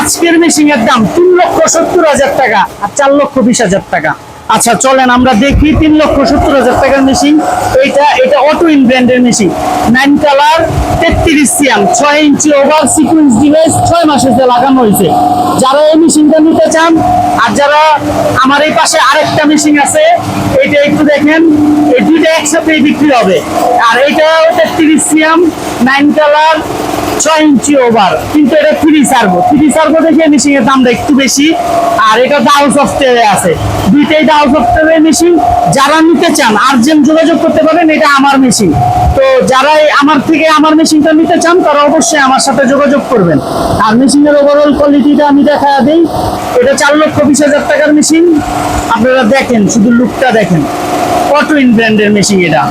আজকের মেশিন এর দাম তিন লক্ষ সত্তর হাজার টাকা আর চার লক্ষ বিশ হাজার টাকা। আচ্ছা চলেন আমরা দেখি তিন লক্ষ সত্তর হাজার টাকার মেশিন এইটা, এটা অটো ইন ব্র্যান্ডের মেশিন নাইন কালার তেত্রিশ সিয়াম ছয় ইঞ্চি ওভার সিকুয়েন্স ডিভাইস ছয় মাসের যে লাগানো হয়েছে। যারা এই মেশিনটা নিতে চান, আর যারা আমার এই পাশে আরেকটা মেশিন আছে, এটা একটু দেখেন, এই দুইটা একসাথেই বিক্রি হবে। আর এটা তেত্রিশ সিয়াম নাইন কালার ছয় ইঞ্চি ওভার কিন্তু এটা থ্রি সার্ভো থ্রি সার্ভো দেখে মেশিন এর দামটা একটু বেশি। আর এটা দাও সফটওয়্যারে আছে। দুইটাই দাও সফটওয়্যার মেশিন যারা নিতে চান আর্জেন্ট যোগাযোগ করতে পারেন, এটা আমার মেশিন তো যারা আমার থেকে আমার মেশিনটা নিতে চান, তারা অবশ্যই আমার সাথে যোগাযোগ করবেন। আর মেশিনের ওভারঅল কোয়ালিটিটা আমি দেখা দিই। এটা চার লক্ষ বিশ হাজার টাকার মেশিন আপনারা দেখেন, শুধু লুকটা দেখেন। অটো ইন ব্র্যান্ডের মেশিন এটা।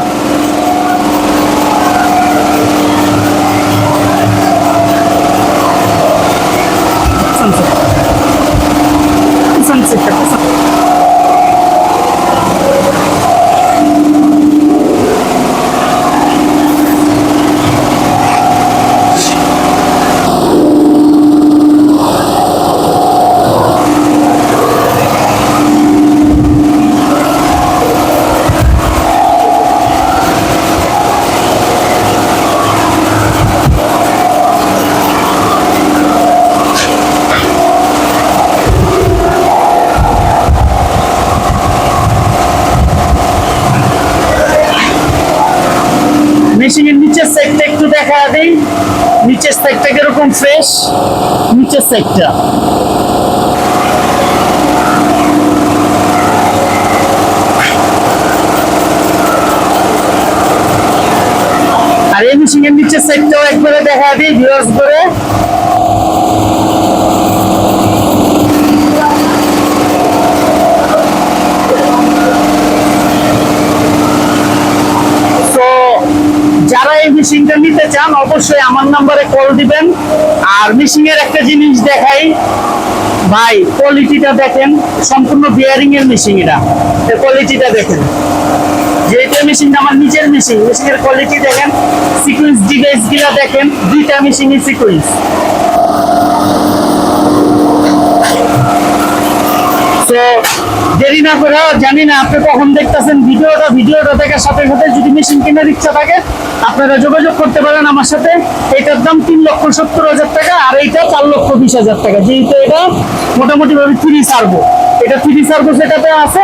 মেশিনের নিচের সাইডটা একটু দেখা দেই। নিচের সাইডটা কীরকম ফ্রেশ নিচের সাইডটা আর এই মেশিনের নিচের সাইডটাও একবারে দেখা দিই ভিউয়ার্স করে তো যারা এই মেশিনটা নিতে চান, অবশ্যই আমার নাম্বারে কল দিবেন। আর মেশিন এর একটা জিনিস দেখাই। ভাই কোয়ালিটিটা দেখেন, সম্পূর্ণ বিয়ারিং এর মেশিন এটা কোয়ালিটিটা দেখেন। যেটা মেশিনটা আমার নিজের মেশিন মেশিনের কোয়ালিটি দেখেন। সিকুয়েন্স ডিভাইসগুলা দেখেন, দুইটা মেশিনই সিকুয়েন্স তো দেরি না করে জানি না আপনি কখন দেখতেছেন ভিডিওটা ভিডিওটা দেখার সাথে সাথে যদি মেশিন কেনার ইচ্ছা থাকে, আপনারা যোগাযোগ করতে পারেন আমার সাথে। এটার দাম তিন লক্ষ সত্তর হাজার টাকা, আর এইটা চার লক্ষ বিশ হাজার টাকা। যেহেতু এটা মোটামুটি ভাবে ফ্রি সার্ভো এটা থ্রি সার্ভো সেটাতে আছে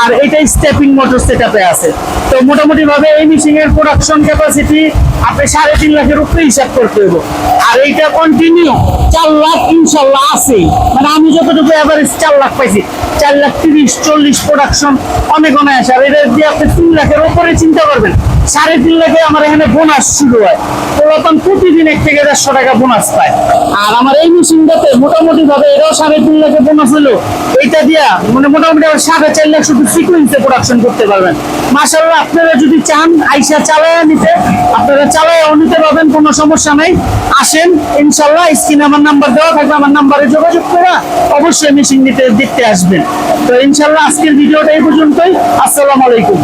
আর এটা স্টেপিং মোটর সেটাতে আছে। তো মোটামুটি ভাবে এই মেশিন এর প্রোডাকশন ক্যাপাসিটি আপনি সাড়ে তিন লাখের উপরে হিসাব করতে হবে আর এইটা কন্টিনিউ চার লাখ ইনশাল্লাহ আছে মানে আমি যতটুকু এভারেজ চার লাখ পাইছি, চার লাখ তিরিশ চল্লিশ প্রোডাকশন অনেক অনেক আসে আর এটা দিয়ে আপনি তিন লাখের উপরে চিন্তা করবেন। সাড়ে তিন লাখে আমার এখানে বোনাস শুরু হয়। পুরাতন প্রতিদিন এক থেকে দেড়শো টাকা বোনাস পায়। আর আমার এই মেশিনটাতে মোটামুটি ভাবে এটাও সাড়ে তিন লাখে বোনাস হলো। এইটা দিয়া মানে মোটামুটি আবার সাড়ে চার লাখ শুধু সিকুয়েন্সে প্রোডাকশন করতে পারবেন। মাসাল্লাহ আপনারা যদি চান আইসা চালায়া নিতে, আপনারা চালায়াও নিতে পারবেন, কোনো সমস্যা নাই। আসেন ইনশাল্লাহ স্ক্রিনে আমার নাম্বার দেওয়া থাকবে, আমার নাম্বারে যোগাযোগ করে অবশ্যই মেশিন নিতে দেখতে আসবেন। তো ইনশাল্লাহ আজকের ভিডিওটা এই পর্যন্তই। আসসালামু আলাইকুম।